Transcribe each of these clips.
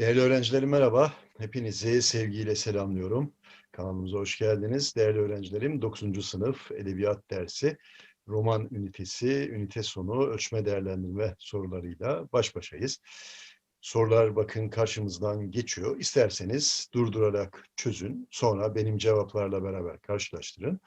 Değerli öğrencilerim merhaba. Hepinizi sevgiyle selamlıyorum. Kanalımıza hoş geldiniz. Değerli öğrencilerim 9. sınıf edebiyat dersi roman ünitesi, ünite sonu ölçme değerlendirme sorularıyla baş başayız. Sorular bakın karşımızdan geçiyor. İsterseniz durdurarak çözün. Sonra benim cevaplarla beraber karşılaştırın.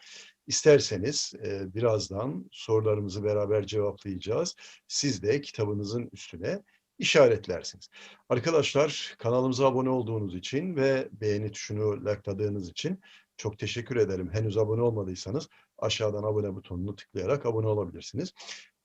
İsterseniz e, birazdan sorularımızı beraber cevaplayacağız. Siz de kitabınızın üstüne işaretlersiniz. Arkadaşlar kanalımıza abone olduğunuz için ve beğeni tuşunu likeladığınız için çok teşekkür ederim. Henüz abone olmadıysanız aşağıdan abone butonunu tıklayarak abone olabilirsiniz.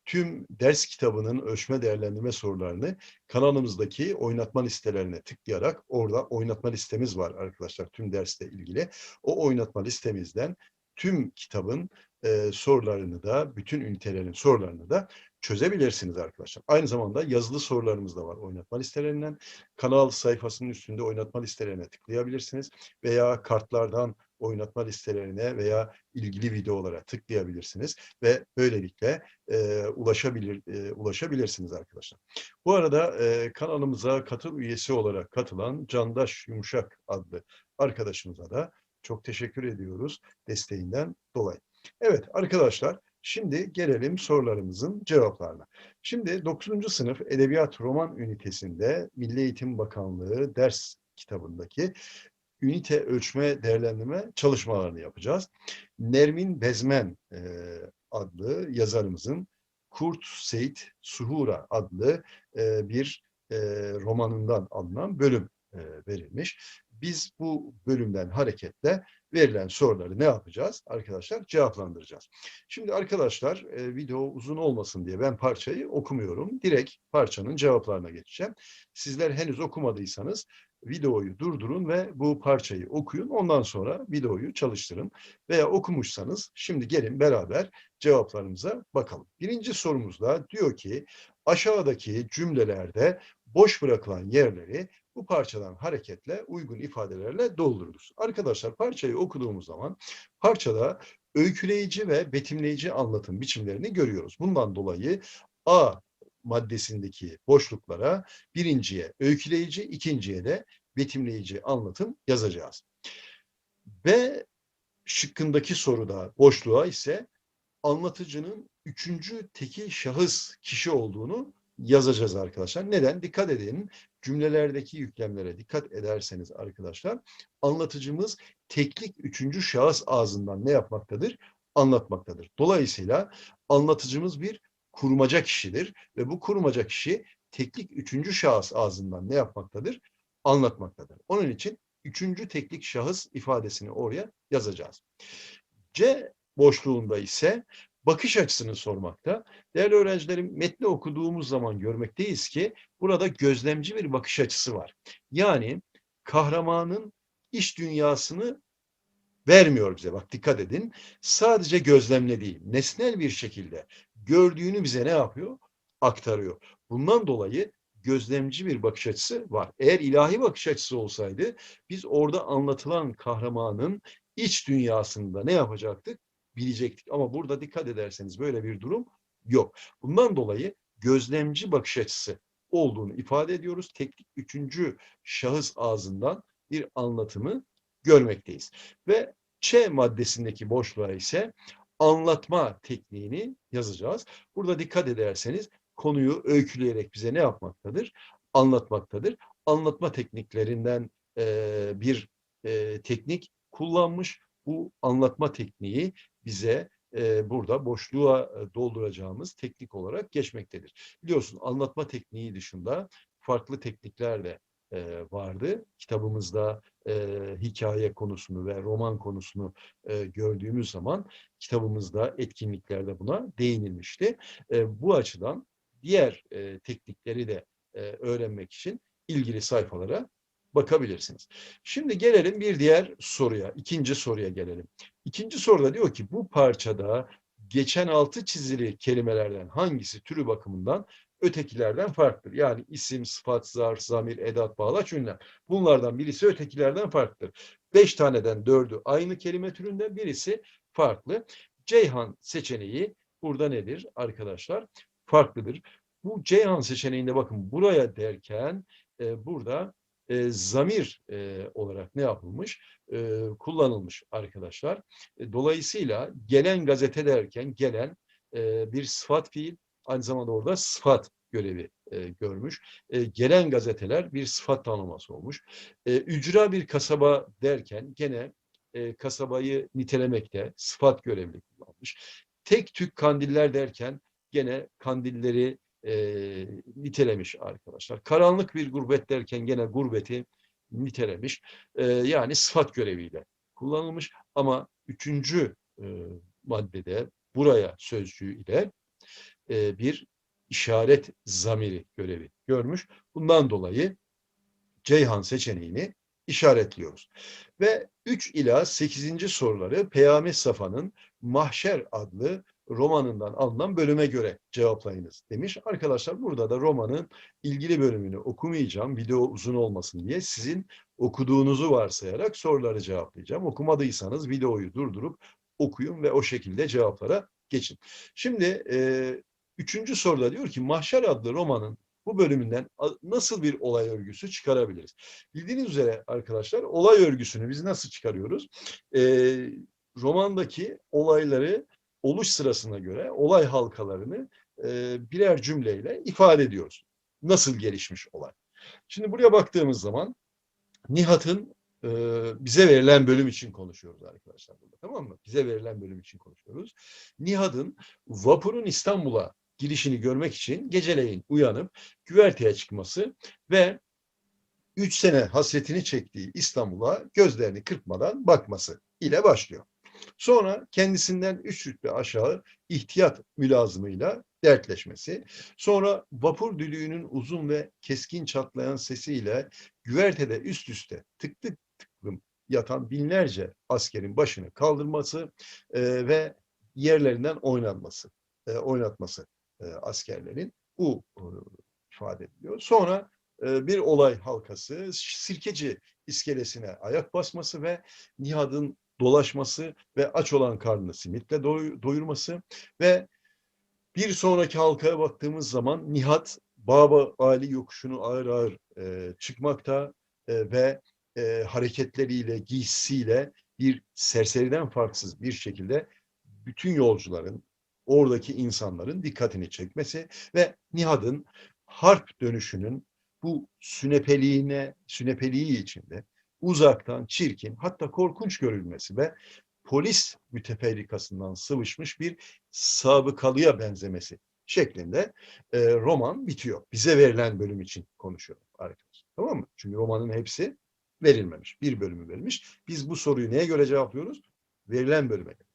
Tüm ders kitabının ölçme değerlendirme sorularını kanalımızdaki oynatma listelerine tıklayarak orada oynatma listemiz var arkadaşlar tüm dersle ilgili. O oynatma listemizden tüm kitabın e, sorularını da, bütün ünitelerin sorularını da çözebilirsiniz arkadaşlar. Aynı zamanda yazılı sorularımız da var oynatma listelerinden. Kanal sayfasının üstünde oynatma listelerine tıklayabilirsiniz veya kartlardan oynatma listelerine veya ilgili videolara tıklayabilirsiniz ve böylelikle e, ulaşabilir e, ulaşabilirsiniz arkadaşlar. Bu arada e, kanalımıza katıl üyesi olarak katılan Candaş Yumuşak adlı arkadaşımıza da çok teşekkür ediyoruz desteğinden dolayı. Evet arkadaşlar şimdi gelelim sorularımızın cevaplarına. Şimdi 9. sınıf Edebiyat Roman ünitesinde Milli Eğitim Bakanlığı ders kitabındaki ünite ölçme değerlendirme çalışmalarını yapacağız. Nermin Bezmen e, adlı yazarımızın Kurt Seyit Suhura adlı e, bir e, romanından alınan bölüm e, verilmiş. Biz bu bölümden hareketle verilen soruları ne yapacağız? Arkadaşlar cevaplandıracağız. Şimdi arkadaşlar e, video uzun olmasın diye ben parçayı okumuyorum. Direkt parçanın cevaplarına geçeceğim. Sizler henüz okumadıysanız videoyu durdurun ve bu parçayı okuyun. Ondan sonra videoyu çalıştırın. Veya okumuşsanız şimdi gelin beraber cevaplarımıza bakalım. Birinci sorumuzda diyor ki aşağıdaki cümlelerde boş bırakılan yerleri bu parçadan hareketle uygun ifadelerle doldururuz. Arkadaşlar parçayı okuduğumuz zaman parçada öyküleyici ve betimleyici anlatım biçimlerini görüyoruz. Bundan dolayı A maddesindeki boşluklara birinciye öyküleyici, ikinciye de betimleyici anlatım yazacağız. B şıkkındaki soruda boşluğa ise anlatıcının üçüncü tekil şahıs kişi olduğunu yazacağız arkadaşlar. Neden? Dikkat edin. Cümlelerdeki yüklemlere dikkat ederseniz arkadaşlar anlatıcımız teklik üçüncü şahıs ağzından ne yapmaktadır? Anlatmaktadır. Dolayısıyla anlatıcımız bir kurmaca kişidir ve bu kurmaca kişi teklik üçüncü şahıs ağzından ne yapmaktadır? Anlatmaktadır. Onun için üçüncü teklik şahıs ifadesini oraya yazacağız. C boşluğunda ise bakış açısını sormakta. Değerli öğrencilerim metni okuduğumuz zaman görmekteyiz ki burada gözlemci bir bakış açısı var. Yani kahramanın iş dünyasını vermiyor bize. Bak dikkat edin. Sadece gözlemle değil, nesnel bir şekilde gördüğünü bize ne yapıyor? Aktarıyor. Bundan dolayı gözlemci bir bakış açısı var. Eğer ilahi bakış açısı olsaydı biz orada anlatılan kahramanın iç dünyasında ne yapacaktık? Bilecektik. Ama burada dikkat ederseniz böyle bir durum yok. Bundan dolayı gözlemci bakış açısı olduğunu ifade ediyoruz. Teknik üçüncü şahıs ağzından bir anlatımı görmekteyiz. Ve Ç maddesindeki boşluğa ise anlatma tekniğini yazacağız. Burada dikkat ederseniz konuyu öyküleyerek bize ne yapmaktadır? Anlatmaktadır. Anlatma tekniklerinden e, bir e, teknik kullanmış. Bu anlatma tekniği bize e, burada boşluğa dolduracağımız teknik olarak geçmektedir. Biliyorsun anlatma tekniği dışında farklı teknikler de e, vardı. Kitabımızda e, hikaye konusunu ve roman konusunu e, gördüğümüz zaman kitabımızda etkinliklerde buna değinilmişti. E, bu açıdan diğer e, teknikleri de e, öğrenmek için ilgili sayfalara bakabilirsiniz. Şimdi gelelim bir diğer soruya, ikinci soruya gelelim. İkinci soruda diyor ki bu parçada geçen altı çizili kelimelerden hangisi türü bakımından ötekilerden farklıdır. Yani isim, sıfat, zarf, zamir, edat, bağlaç, ünlem. Bunlardan birisi ötekilerden farklıdır. Beş taneden dördü aynı kelime türünde, birisi farklı. Ceyhan seçeneği burada nedir arkadaşlar? Farklıdır. Bu Ceyhan seçeneğinde bakın buraya derken e, burada e, zamir e, olarak ne yapılmış? E, kullanılmış arkadaşlar. E, dolayısıyla gelen gazete derken gelen e, bir sıfat fiil aynı zamanda orada sıfat görevi e, görmüş. E, gelen gazeteler bir sıfat tanıması olmuş. E, ücra bir kasaba derken gene e, kasabayı nitelemekte sıfat görevli kullanmış. Tek tük kandiller derken gene kandilleri e, nitelemiş arkadaşlar. Karanlık bir gurbet derken gene gurbeti nitelemiş. E, yani sıfat göreviyle kullanılmış ama üçüncü e, maddede buraya sözcüğü ile e, bir işaret zamiri görevi görmüş. Bundan dolayı Ceyhan seçeneğini işaretliyoruz. Ve 3 ila 8. soruları Peyami Safa'nın Mahşer adlı romanından alınan bölüme göre cevaplayınız demiş. Arkadaşlar burada da romanın ilgili bölümünü okumayacağım video uzun olmasın diye sizin okuduğunuzu varsayarak soruları cevaplayacağım. Okumadıysanız videoyu durdurup okuyun ve o şekilde cevaplara geçin. Şimdi e, üçüncü soruda diyor ki Mahşer adlı romanın bu bölümünden nasıl bir olay örgüsü çıkarabiliriz? Bildiğiniz üzere arkadaşlar olay örgüsünü biz nasıl çıkarıyoruz? E, romandaki olayları oluş sırasına göre olay halkalarını e, birer cümleyle ifade ediyoruz. Nasıl gelişmiş olay? Şimdi buraya baktığımız zaman Nihat'ın e, bize verilen bölüm için konuşuyoruz arkadaşlar burada tamam mı? Bize verilen bölüm için konuşuyoruz. Nihat'ın vapurun İstanbul'a girişini görmek için geceleyin uyanıp güverteye çıkması ve üç sene hasretini çektiği İstanbul'a gözlerini kırpmadan bakması ile başlıyor. Sonra kendisinden üç rütbe aşağı ihtiyat mülazımıyla dertleşmesi. Sonra vapur düdüğünün uzun ve keskin çatlayan sesiyle güvertede üst üste tık tık tıklım yatan binlerce askerin başını kaldırması e, ve yerlerinden oynanması, e, oynatması e, askerlerin bu e, ifade ediliyor. Sonra e, bir olay halkası Sirkeci iskelesine ayak basması ve Nihat'ın dolaşması ve aç olan karnını simitle doyurması ve bir sonraki halkaya baktığımız zaman Nihat Baba Ali yokuşunu ağır ağır e, çıkmakta e, ve e, hareketleriyle, giysisiyle bir serseriden farksız bir şekilde bütün yolcuların, oradaki insanların dikkatini çekmesi ve Nihat'ın harp dönüşünün bu sünepeliğine, sünepeliği içinde uzaktan çirkin hatta korkunç görülmesi ve polis müteferrikasından sıvışmış bir sabıkalıya benzemesi şeklinde e, roman bitiyor. Bize verilen bölüm için konuşuyorum arkadaşlar. Tamam mı? Çünkü romanın hepsi verilmemiş. Bir bölümü verilmiş. Biz bu soruyu neye göre cevaplıyoruz? Verilen bölüme göre.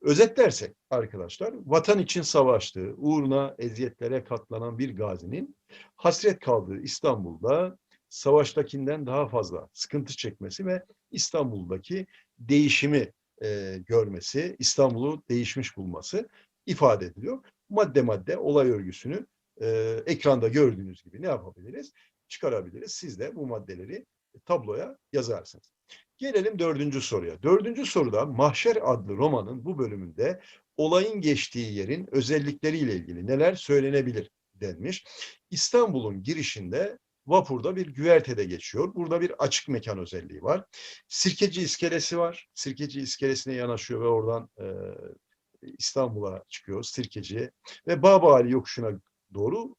Özetlersek arkadaşlar, vatan için savaştığı, uğruna eziyetlere katlanan bir gazinin hasret kaldığı İstanbul'da savaştakinden daha fazla sıkıntı çekmesi ve İstanbul'daki değişimi e, görmesi, İstanbul'u değişmiş bulması ifade ediliyor. Madde madde olay örgüsünü e, ekranda gördüğünüz gibi ne yapabiliriz? Çıkarabiliriz. Siz de bu maddeleri tabloya yazarsınız. Gelelim dördüncü soruya. Dördüncü soruda Mahşer adlı romanın bu bölümünde olayın geçtiği yerin özellikleriyle ilgili neler söylenebilir denmiş. İstanbul'un girişinde vapurda bir güvertede geçiyor. Burada bir açık mekan özelliği var. Sirkeci iskelesi var. Sirkeci iskelesine yanaşıyor ve oradan e, İstanbul'a çıkıyor Sirkeci ve Baba Ali yokuşuna doğru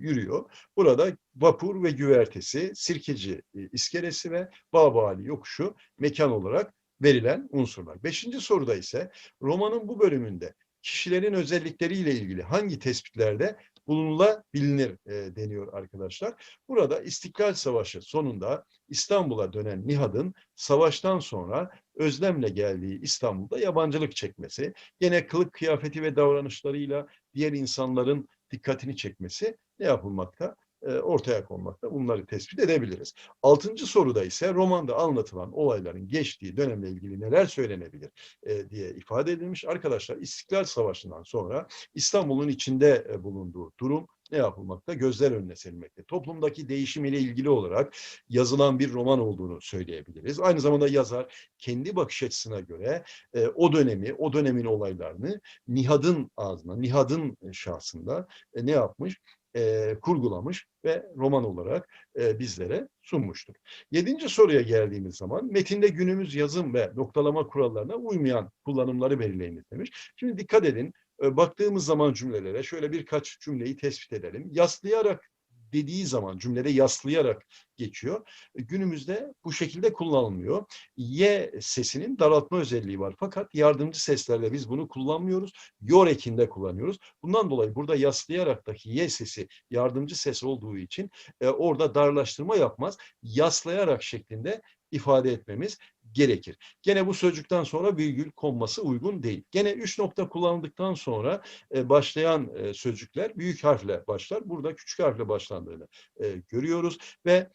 yürüyor. Burada vapur ve güvertesi, Sirkeci iskelesi ve Baba Ali yokuşu mekan olarak verilen unsurlar. Beşinci soruda ise romanın bu bölümünde kişilerin özellikleriyle ilgili hangi tespitlerde bulunulabilir e, deniyor arkadaşlar. Burada İstiklal Savaşı sonunda İstanbul'a dönen Nihat'ın savaştan sonra özlemle geldiği İstanbul'da yabancılık çekmesi, gene kılık kıyafeti ve davranışlarıyla diğer insanların dikkatini çekmesi ne yapılmakta? E, ortaya konmakta. Bunları tespit edebiliriz. Altıncı soruda ise romanda anlatılan olayların geçtiği dönemle ilgili neler söylenebilir e, diye ifade edilmiş. Arkadaşlar İstiklal Savaşı'ndan sonra İstanbul'un içinde e, bulunduğu durum ne yapılmakta? Gözler önüne serilmekte. Toplumdaki değişim ile ilgili olarak yazılan bir roman olduğunu söyleyebiliriz. Aynı zamanda yazar kendi bakış açısına göre e, o dönemi, o dönemin olaylarını Nihad'ın ağzına, Nihad'ın şahsında e, ne yapmış? E, kurgulamış ve roman olarak e, bizlere sunmuştur. Yedinci soruya geldiğimiz zaman metinde günümüz yazım ve noktalama kurallarına uymayan kullanımları belirleyiniz demiş. Şimdi dikkat edin e, baktığımız zaman cümlelere şöyle birkaç cümleyi tespit edelim. Yaslayarak dediği zaman cümlede yaslayarak geçiyor. E, Günümüzde bu şekilde kullanılmıyor. Y sesinin daraltma özelliği var. Fakat yardımcı seslerde biz bunu kullanmıyoruz. Yor ekinde kullanıyoruz. Bundan dolayı burada yaslayarak'taki Y sesi yardımcı ses olduğu için e, orada darlaştırma yapmaz. Yaslayarak şeklinde ifade etmemiz gerekir. Gene bu sözcükten sonra virgül konması uygun değil. Gene üç nokta kullanıldıktan sonra e, başlayan e, sözcükler büyük harfle başlar. Burada küçük harfle başlandığını e, görüyoruz ve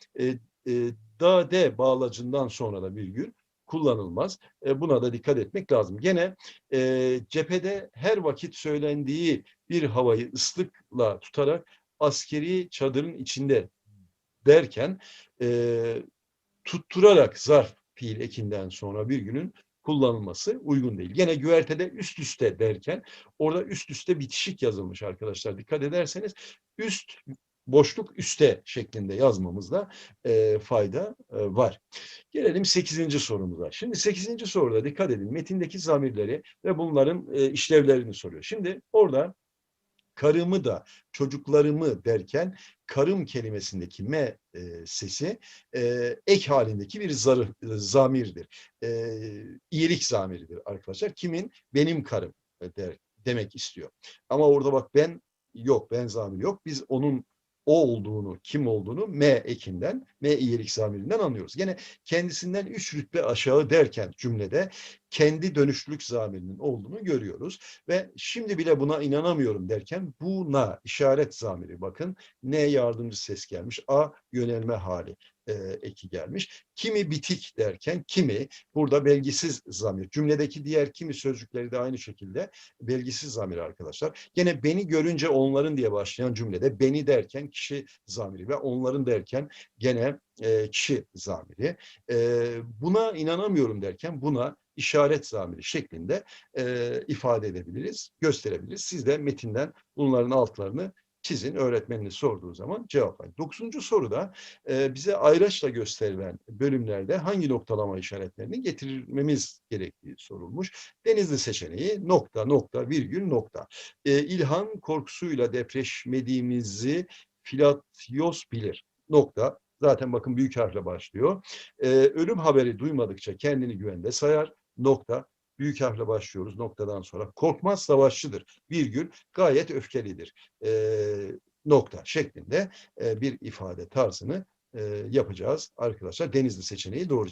da de bağlacından sonra da virgül kullanılmaz. Buna da dikkat etmek lazım. Gene e, cephede her vakit söylendiği bir havayı ıslıkla tutarak askeri çadırın içinde derken e, tutturarak zarf fiil ekinden sonra bir günün kullanılması uygun değil. Gene güvertede üst üste derken orada üst üste bitişik yazılmış arkadaşlar. Dikkat ederseniz üst boşluk üste şeklinde yazmamızda e, fayda e, var. Gelelim 8. sorumuza. Şimdi 8. soruda dikkat edin metindeki zamirleri ve bunların e, işlevlerini soruyor. Şimdi orada karımı da çocuklarımı derken karım kelimesindeki me e, sesi e, ek halindeki bir zarı, zamirdir. E, iyilik zamiridir arkadaşlar. Kimin? Benim karım e, der, demek istiyor. Ama orada bak ben yok, ben zamir yok. Biz onun o olduğunu, kim olduğunu M ekinden, M iyilik zamirinden anlıyoruz. Gene kendisinden üç rütbe aşağı derken cümlede kendi dönüşlülük zamirinin olduğunu görüyoruz. Ve şimdi bile buna inanamıyorum derken buna işaret zamiri bakın. N yardımcı ses gelmiş. A yönelme hali e, eki gelmiş. Kimi bitik derken kimi burada belgisiz zamir. Cümledeki diğer kimi sözcükleri de aynı şekilde belgisiz zamir arkadaşlar. Gene beni görünce onların diye başlayan cümlede beni derken kişi zamiri ve onların derken gene e, kişi zamiri. E, buna inanamıyorum derken buna işaret zamiri şeklinde e, ifade edebiliriz, gösterebiliriz. Siz de metinden bunların altlarını çizin öğretmeniniz sorduğu zaman cevaplayın. Dokuzuncu soruda e, bize ayraçla gösterilen bölümlerde hangi noktalama işaretlerini getirmemiz gerektiği sorulmuş. Denizli seçeneği nokta nokta virgül nokta. E, İlhan korkusuyla depreşmediğimizi Filatyos bilir. Nokta. Zaten bakın büyük harfle başlıyor. E, ölüm haberi duymadıkça kendini güvende sayar. Nokta büyük harfle başlıyoruz noktadan sonra. Korkmaz savaşçıdır. Virgül gayet öfkelidir. E, nokta şeklinde e, bir ifade tarzını yapacağız arkadaşlar. Denizli seçeneği doğru.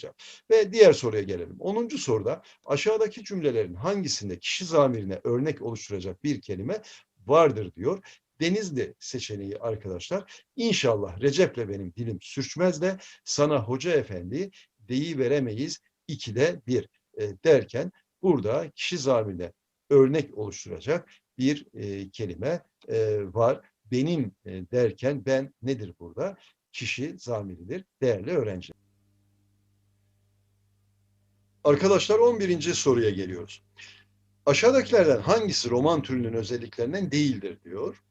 Ve diğer soruya gelelim. 10. soruda aşağıdaki cümlelerin hangisinde kişi zamirine örnek oluşturacak bir kelime vardır diyor. Denizli seçeneği arkadaşlar. İnşallah Recep'le benim dilim sürçmez de sana hoca efendi deyi veremeyiz ikide bir derken burada kişi zamirine örnek oluşturacak bir e, kelime e, var. Benim e, derken ben nedir burada? Kişi zamiridir değerli öğrenciler. Arkadaşlar 11. soruya geliyoruz. Aşağıdakilerden hangisi roman türünün özelliklerinden değildir diyor.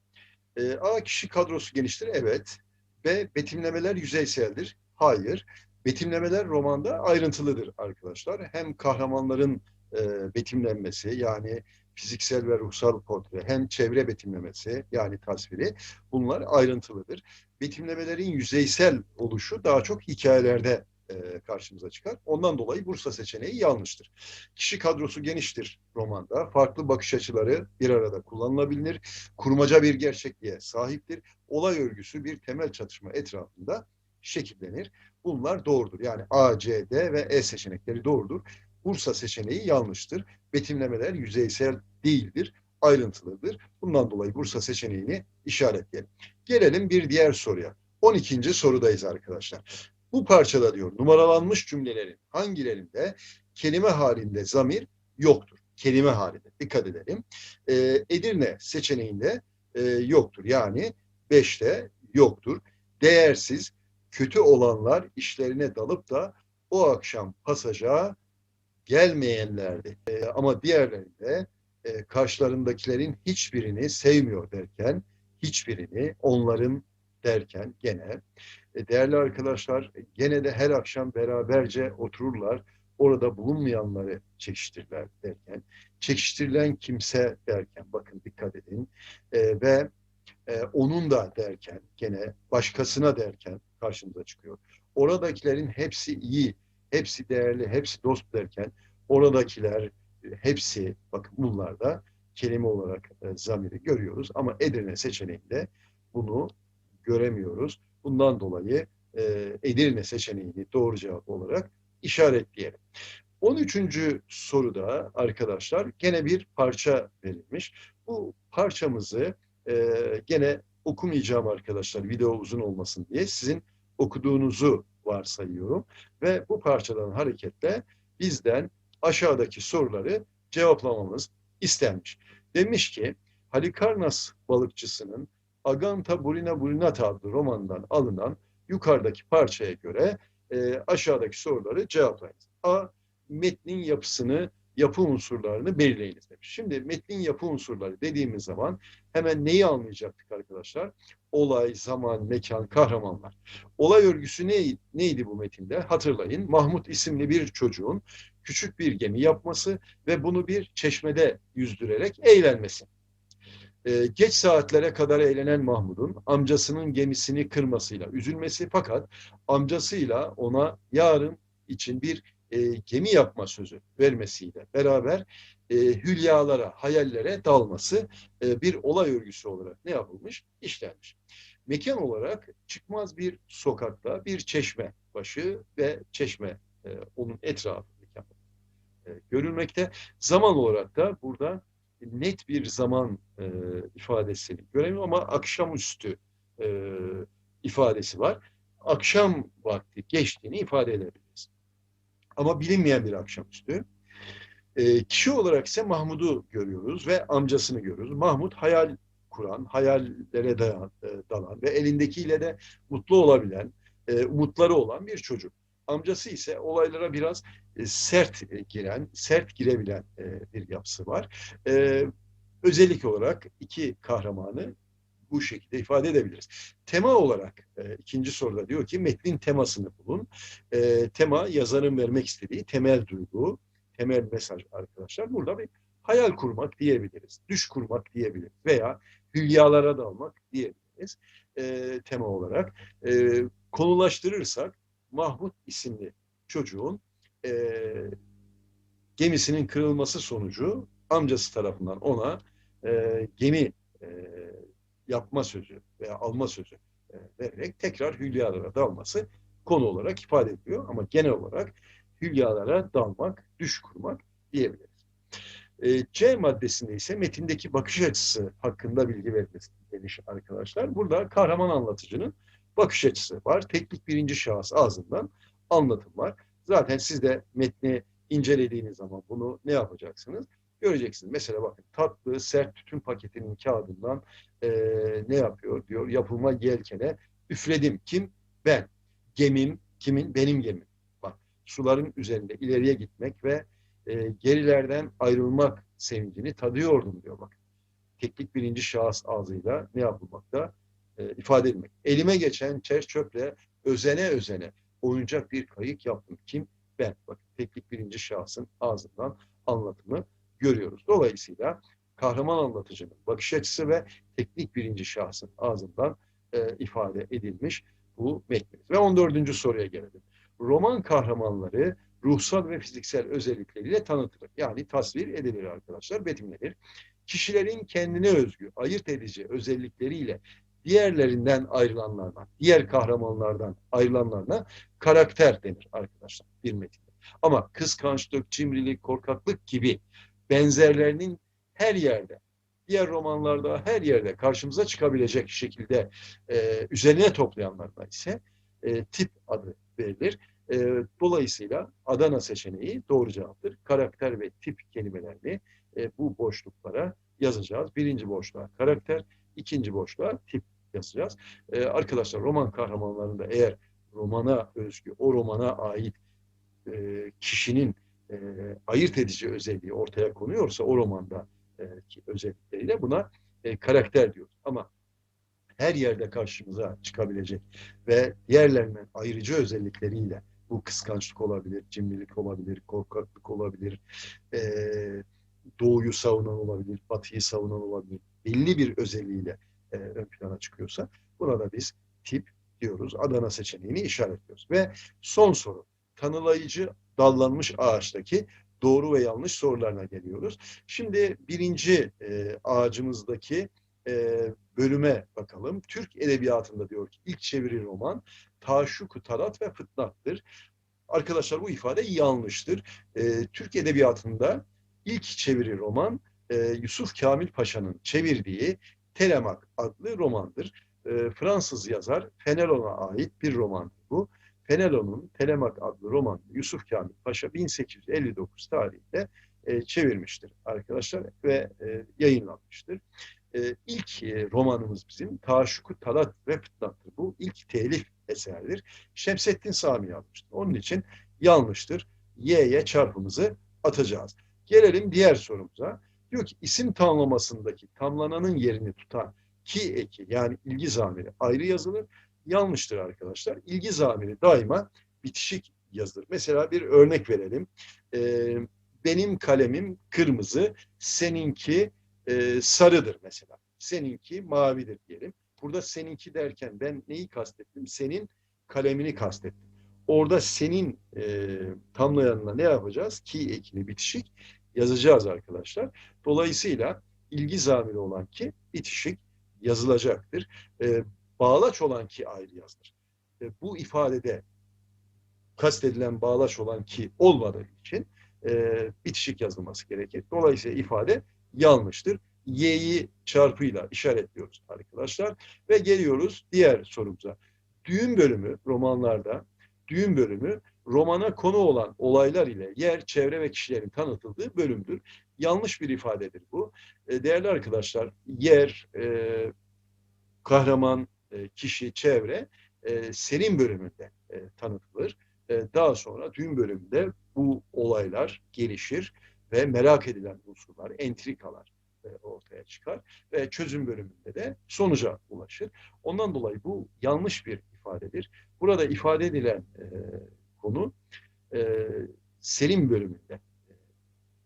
E, A kişi kadrosu geniştir. Evet. B betimlemeler yüzeyseldir. Hayır. Betimlemeler romanda ayrıntılıdır arkadaşlar. Hem kahramanların e, betimlenmesi yani fiziksel ve ruhsal portre hem çevre betimlemesi yani tasviri bunlar ayrıntılıdır. Betimlemelerin yüzeysel oluşu daha çok hikayelerde e, karşımıza çıkar. Ondan dolayı Bursa seçeneği yanlıştır. Kişi kadrosu geniştir romanda. Farklı bakış açıları bir arada kullanılabilir. Kurmaca bir gerçekliğe sahiptir. Olay örgüsü bir temel çatışma etrafında şekillenir. Bunlar doğrudur. Yani A, C, D ve E seçenekleri doğrudur. Bursa seçeneği yanlıştır. Betimlemeler yüzeysel değildir, ayrıntılıdır. Bundan dolayı Bursa seçeneğini işaretleyelim. Gelelim bir diğer soruya. 12. sorudayız arkadaşlar. Bu parçada diyor numaralanmış cümlelerin hangilerinde kelime halinde zamir yoktur. Kelime halinde. Dikkat edelim. Ee, Edirne seçeneğinde e, yoktur. Yani 5'te yoktur. Değersiz, kötü olanlar işlerine dalıp da o akşam pasaja gelmeyenlerdi. E, ama diğerlerinde e, karşılarındakilerin hiçbirini sevmiyor derken hiçbirini, onların derken gene e, değerli arkadaşlar gene de her akşam beraberce otururlar. Orada bulunmayanları çekiştirirler derken, çekiştirilen kimse derken bakın dikkat edin e, ve e, onun da derken gene başkasına derken karşımıza çıkıyor. Oradakilerin hepsi iyi, hepsi değerli, hepsi dost derken oradakiler hepsi bakın bunlarda kelime olarak e, zamiri görüyoruz ama Edirne seçeneğinde bunu göremiyoruz. Bundan dolayı e, Edirne seçeneğini doğru cevap olarak işaretleyelim. 13. soruda arkadaşlar gene bir parça verilmiş. Bu parçamızı e, gene okumayacağım arkadaşlar video uzun olmasın diye sizin okuduğunuzu varsayıyorum. Ve bu parçadan hareketle bizden aşağıdaki soruları cevaplamamız istenmiş. Demiş ki Halikarnas balıkçısının Aganta Burina Burinata adlı romandan alınan yukarıdaki parçaya göre e, aşağıdaki soruları cevaplayınız. A. Metnin yapısını, yapı unsurlarını belirleyiniz demiş. Şimdi metnin yapı unsurları dediğimiz zaman hemen neyi anlayacaktık arkadaşlar? Olay, zaman, mekan, kahramanlar. Olay örgüsü neydi, neydi bu metinde? Hatırlayın. Mahmut isimli bir çocuğun küçük bir gemi yapması ve bunu bir çeşmede yüzdürerek eğlenmesi. Ee, geç saatlere kadar eğlenen Mahmud'un amcasının gemisini kırmasıyla üzülmesi fakat amcasıyla ona yarın için bir e, gemi yapma sözü vermesiyle beraber e, hülyalara, hayallere dalması e, bir olay örgüsü olarak ne yapılmış? İşlenmiş. Mekan olarak çıkmaz bir sokakta bir çeşme başı ve çeşme e, onun etrafı mekan e, görülmekte. Zaman olarak da burada net bir zaman e, ifadesini göremiyorum ama akşamüstü e, ifadesi var. Akşam vakti geçtiğini ifade edebiliriz. Ama bilinmeyen bir akşamüstü. E, kişi olarak ise Mahmud'u görüyoruz ve amcasını görüyoruz. Mahmud hayal kuran, hayallere dayan, e, dalan ve elindekiyle de mutlu olabilen, e, umutları olan bir çocuk. Amcası ise olaylara biraz e, sert e, giren, sert girebilen e, bir yapısı var. E, özellik olarak iki kahramanı bu şekilde ifade edebiliriz. Tema olarak e, ikinci soruda diyor ki metnin temasını bulun. E, tema yazarın vermek istediği temel duygu, temel mesaj arkadaşlar. Burada bir hayal kurmak diyebiliriz, düş kurmak diyebiliriz veya hülyalara dalmak diyebiliriz e, tema olarak. E, konulaştırırsak Mahmut isimli çocuğun e, gemisinin kırılması sonucu amcası tarafından ona e, gemi e, yapma sözü veya alma sözü e, vererek tekrar hülyalara dalması konu olarak ifade ediliyor. Ama genel olarak hülyalara dalmak, düş kurmak diyebiliriz. E, C maddesinde ise metindeki bakış açısı hakkında bilgi verilmesi demiş arkadaşlar. Burada kahraman anlatıcının bakış açısı var. Teknik birinci şahıs ağzından anlatım var. Zaten siz de metni incelediğiniz zaman bunu ne yapacaksınız? Göreceksiniz. Mesela bakın tatlı, sert tütün paketinin kağıdından e, ne yapıyor diyor. Yapılma yelkene üfledim. Kim? Ben. Gemim kimin? Benim gemim. Suların üzerinde ileriye gitmek ve e, gerilerden ayrılmak sevincini tadıyordum diyor bak. Teknik birinci şahıs ağzıyla ne yapılmakta? E, ifade edilmek. Elime geçen çer çöple özene özene oyuncak bir kayık yaptım. Kim? Ben. Bak teknik birinci şahsın ağzından anlatımı görüyoruz. Dolayısıyla kahraman anlatıcının bakış açısı ve teknik birinci şahsın ağzından e, ifade edilmiş bu metnimiz. Ve 14. soruya gelelim. Roman kahramanları ruhsal ve fiziksel özellikleriyle tanıtılır. Yani tasvir edilir arkadaşlar, betimlenir. Kişilerin kendine özgü, ayırt edici özellikleriyle diğerlerinden ayrılanlarına, diğer kahramanlardan ayrılanlarına karakter denir arkadaşlar bir metinde. Ama kıskançlık, cimrilik, korkaklık gibi benzerlerinin her yerde, diğer romanlarda her yerde karşımıza çıkabilecek şekilde e, üzerine toplayanlardan ise e, tip adı verilir. E, dolayısıyla Adana seçeneği doğru cevaptır. Karakter ve tip kelimelerini e, bu boşluklara yazacağız. Birinci boşluğa karakter, ikinci boşluğa tip yazacağız. E, arkadaşlar roman kahramanlarında eğer romana özgü, o romana ait e, kişinin e, ayırt edici özelliği ortaya konuyorsa o romanda e, ki özellikleriyle buna e, karakter diyoruz. Ama her yerde karşımıza çıkabilecek ve diğerlerinden ayrıcı özellikleriyle bu kıskançlık olabilir, cimrilik olabilir, korkaklık olabilir, eee, doğuyu savunan olabilir, batıyı savunan olabilir. Belli bir özelliğiyle eee, ön plana çıkıyorsa buna da biz tip diyoruz. Adana seçeneğini işaretliyoruz. Ve son soru. Tanılayıcı dallanmış ağaçtaki doğru ve yanlış sorularına geliyoruz. Şimdi birinci e, ağacımızdaki e, bölüme bakalım. Türk edebiyatında diyor ki ilk çeviri roman Taşuku Talat ve Fıtnat'tır. Arkadaşlar bu ifade yanlıştır. E, Türk edebiyatında ilk çeviri roman e, Yusuf Kamil Paşa'nın çevirdiği Telemak adlı romandır. E, Fransız yazar Fenelon'a ait bir romandır bu. Fenelon'un Telemak adlı romanı Yusuf Kamil Paşa 1859 tarihinde e, çevirmiştir arkadaşlar ve e, yayınlanmıştır. E, ilk romanımız bizim Taşuku Talat ve Fıtnat'tır. Bu ilk telif eserdir. Şemsettin Sami yazmıştır. Onun için yanlıştır. Y'ye çarpımızı atacağız. Gelelim diğer sorumuza. Diyor ki isim tamlamasındaki tamlananın yerini tutan ki eki yani ilgi zamiri ayrı yazılır. Yanlıştır arkadaşlar. İlgi zamiri daima bitişik yazılır. Mesela bir örnek verelim. Ee, benim kalemim kırmızı, seninki e, sarıdır mesela. Seninki mavidir diyelim. Burada seninki derken ben neyi kastettim? Senin kalemini kastettim. Orada senin e, tamlayanına ne yapacağız? Ki ekini bitişik yazacağız arkadaşlar. Dolayısıyla ilgi zamiri olan ki bitişik yazılacaktır. E, bağlaç olan ki ayrı yazılır. E, bu ifadede kastedilen bağlaç olan ki olmadığı için e, bitişik yazılması gerekir. Dolayısıyla ifade yanlıştır. Y'yi çarpıyla işaretliyoruz arkadaşlar. Ve geliyoruz diğer sorumuza. Düğün bölümü romanlarda düğün bölümü romana konu olan olaylar ile yer, çevre ve kişilerin tanıtıldığı bölümdür. Yanlış bir ifadedir bu. E, değerli arkadaşlar, yer, e, kahraman, e, kişi, çevre e, serin bölümünde e, tanıtılır. E, daha sonra düğün bölümünde bu olaylar gelişir ve merak edilen unsurlar, entrikalar e, ortaya çıkar ve çözüm bölümünde de sonuca ulaşır. Ondan dolayı bu yanlış bir ifadedir. Burada ifade edilen e, konu e, selim bölümünde e,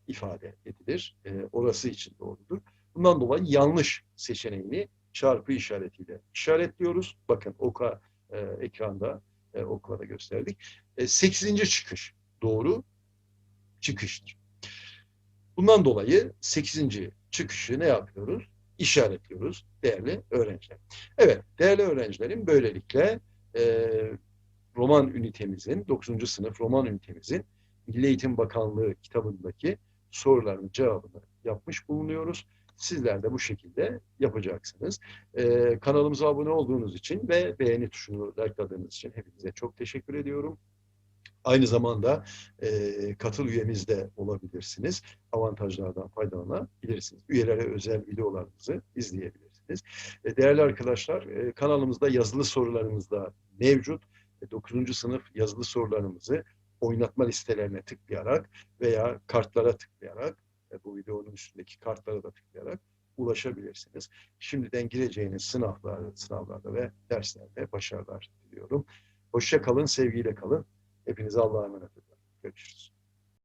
ifade edilir. E, orası için doğrudur. Bundan dolayı yanlış seçeneğini çarpı işaretiyle işaretliyoruz. Bakın oka e, ekranda e, okla da gösterdik. E, sekizinci çıkış doğru çıkıştır. Bundan dolayı sekizinci çıkışı ne yapıyoruz? İşaretliyoruz değerli öğrenciler. Evet değerli öğrencilerim böylelikle e, roman ünitemizin, 9. sınıf roman ünitemizin Milli Eğitim Bakanlığı kitabındaki soruların cevabını yapmış bulunuyoruz. Sizler de bu şekilde yapacaksınız. Ee, kanalımıza abone olduğunuz için ve beğeni tuşunu likeladığınız için hepinize çok teşekkür ediyorum. Aynı zamanda e, katıl üyemiz de olabilirsiniz. Avantajlardan faydalanabilirsiniz. Üyelere özel videolarımızı izleyebilirsiniz. E, değerli arkadaşlar, e, kanalımızda yazılı sorularımız da mevcut. 9. sınıf yazılı sorularımızı oynatma listelerine tıklayarak veya kartlara tıklayarak e, bu videonun üstündeki kartlara da tıklayarak ulaşabilirsiniz. Şimdiden gireceğiniz sınavlarda, sınavlarda ve derslerde başarılar diliyorum. Hoşça kalın, sevgiyle kalın. Hepinize Allah'a emanet olun. Görüşürüz.